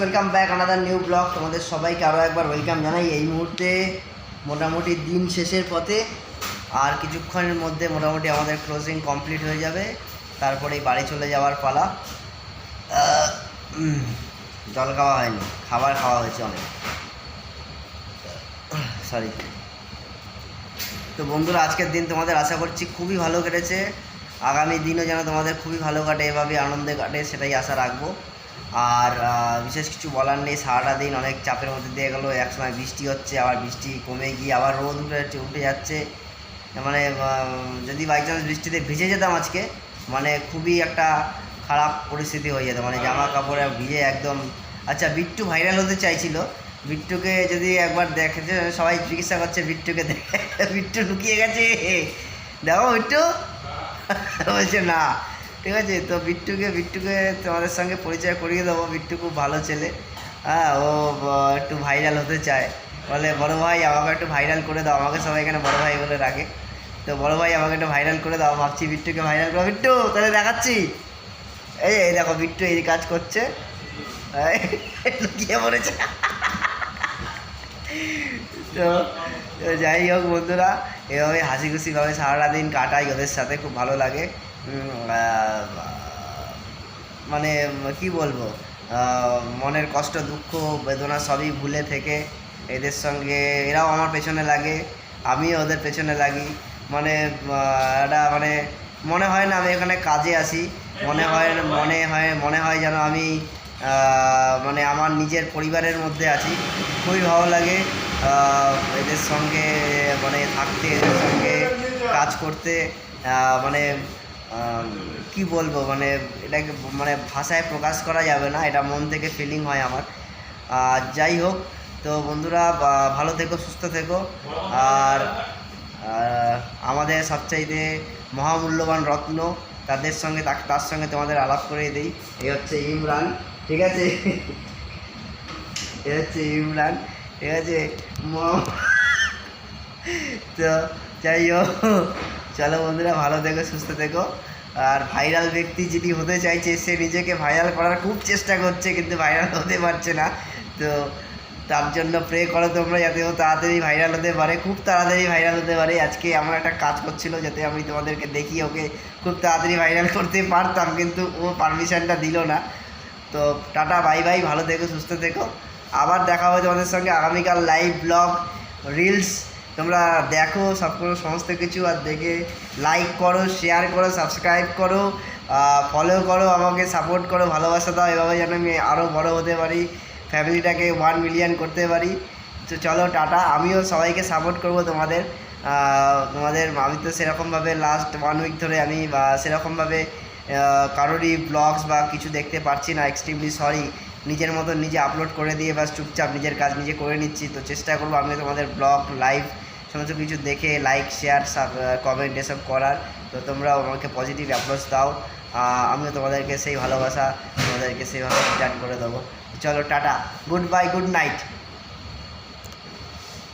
Welcome back another new blog তোমাদের সবাইকে আরও একবার ওয়েলকাম জানাই এই মুহূর্তে। মোটামুটি দিন শেষের পথে। আর কিছুক্ষণের মধ্যে মোটামুটি আমাদের ক্লোজিং কমপ্লিট হয়ে যাবে। তারপরেই বাড়ি চলে যাওয়ার পালা। জল খাওয়া হয়নি। খাবার খাওয়া হয়েছে অনেক। সরি তো বন্ধুরা, আজকের দিন তোমাদের আশা করছি খুবই ভালো কেটেছে। আগামী দিনও যেন তোমাদের খুবই ভালো কাটে এভাবে আনন্দে কাটে, সেটাই আশা রাখব। আর বিশেষ কিছু বলার নেই, সারাটা দিন অনেক চাপের মধ্যে দিয়ে গেলো, এক সময় বৃষ্টি হচ্ছে, আবার বৃষ্টি কমে গিয়ে আবার রোদ উঠে যাচ্ছে উঠে যাচ্ছে। মানে যদি বাই চান্স বৃষ্টিতে ভিজে যেতাম আজকে মানে খুবই একটা খারাপ পরিস্থিতি হয়ে যেত মানে জামা কাপড়ে ভিজে একদম। আচ্ছা বিট্টু ভাইরাল হতে চাইছিল, বিট্টুকে যদি একবার দেখে সবাই চিকিৎসা করছে, বিট্টুকে দেখে, বিট্টু লুকিয়ে গেছে। দেখো বিট্টু। বলছে, না। ঠিক আছে, তো বিট্টুকে বিট্টুকে তোমাদের সঙ্গে পরিচয় করিয়ে দেবো। বিট্টু খুব ভালো ছেলে। হ্যাঁ ও একটু ভাইরাল হতে চায়। বলে, বড় ভাই, আমাকে একটু ভাইরাল করে দাও। আমাকে সবাই এখানে বড় ভাই বলে রাখে তো বড় ভাই, আমাকে একটু ভাইরাল করে দাও। ভাবছি বিট্টুকে ভাইরাল করো বিট্টু, তাহলে দেখাচ্ছি। এই এই দেখো, বিট্টু এই কাজ করছে। লুকিয়ে পড়েছে। তো যাই হোক বন্ধুরা, এভাবে হাসি খুশিভাবে সারাটা দিন কাটাই ওদের সাথে। খুব ভালো লাগে। মানে কি বলব? মনের কষ্ট, দুঃখ, বেদনা সবই ভুলে থেকে এদের সঙ্গে, এরাও আমার পেছনে লাগে, আমিও ওদের পেছনে লাগি। মানে একটা মানে মনে হয় না আমি এখানে কাজে আসি মনে হয় মনে হয় মনে হয় যেন আমি মানে আমার নিজের পরিবারের মধ্যে আছি। খুবই ভালো লাগে এদের সঙ্গে মানে থাকতে, এদের সঙ্গে কাজ করতে মানে কি বলব মানে এটাকে মানে ভাষায় প্রকাশ করা যাবে না, এটা মন থেকে ফিলিং হয় আমার। আর যাই হোক, তো বন্ধুরা ভালো থেকো, সুস্থ থেকো। আর আমাদের সবচাইতে মহামূল্যবান রত্ন, তাদের সঙ্গে, তার সঙ্গে তোমাদের আলাপ করে দিই। এই হচ্ছে ইমরান, ঠিক আছে? এ হচ্ছে ইমরান, ঠিক আছে? তো যাই হোক চলো বন্ধুরা, ভালো থেকো, সুস্থ থেকো। আর ভাইরাল ব্যক্তি যিনি হতে চাইছে, সে নিজেকে ভাইরাল করার খুব চেষ্টা করছে, কিন্তু ভাইরাল হতে পারছে না। তো তার জন্য প্রে করো তোমরা যাতে ও তাড়াতাড়ি ভাইরাল হতে পারে, খুব তাড়াতাড়ি ভাইরাল হতে পারে। আজকে আমার একটা কাজ করছিল যাতে আমি তোমাদেরকে দেখি, ওকে খুব তাড়াতাড়ি ভাইরাল করতে পারতাম, কিন্তু ও পারমিশনটা দিল না। তো টাটা বাই বাই ভালো থেকো, সুস্থ থেকো। আবার দেখা হবে তোমাদের সঙ্গে আগামীকাল লাইভ ব্লগ রিলস তোমরা দেখো সব করো সমস্ত কিছু আর দেখে লাইক করো শেয়ার করো সাবস্ক্রাইব করো ফলো করো, আমাকে সাপোর্ট করো, ভালোবাসা দাও, এভাবে যেন আমি আরও বড় হতে পারি ফ্যামিলিটাকে ওয়ান মিলিয়ন করতে পারি। তো চলো, টাটা। আমিও সবাইকে সাপোর্ট করব তোমাদের। তোমাদের আমি তো সেরকমভাবে লাস্ট ওয়ান উইক ধরে আমি বা সেরকমভাবে কারোরই ব্লগস বা কিছু দেখতে পারছি না এক্সট্রিমলি সরি নিজের মতো নিজে আপলোড করে দিয়ে বাস চুপচাপ নিজের কাজ নিজে করে নিচ্ছি। তো চেষ্টা করব আমি তোমাদের ব্লগ লাইভ সমস্ত কিছু দেখে লাইক শেয়ার কমেন্ট এসব করার। তো তোমরাও আমাকে পজিটিভ অ্যাপ্রোচ দাও। আমিও তোমাদেরকে সেই ভালোবাসা, তোমাদেরকে সেইভাবে রিটার্ন করে দেবো। চলো, tata. Good bye good night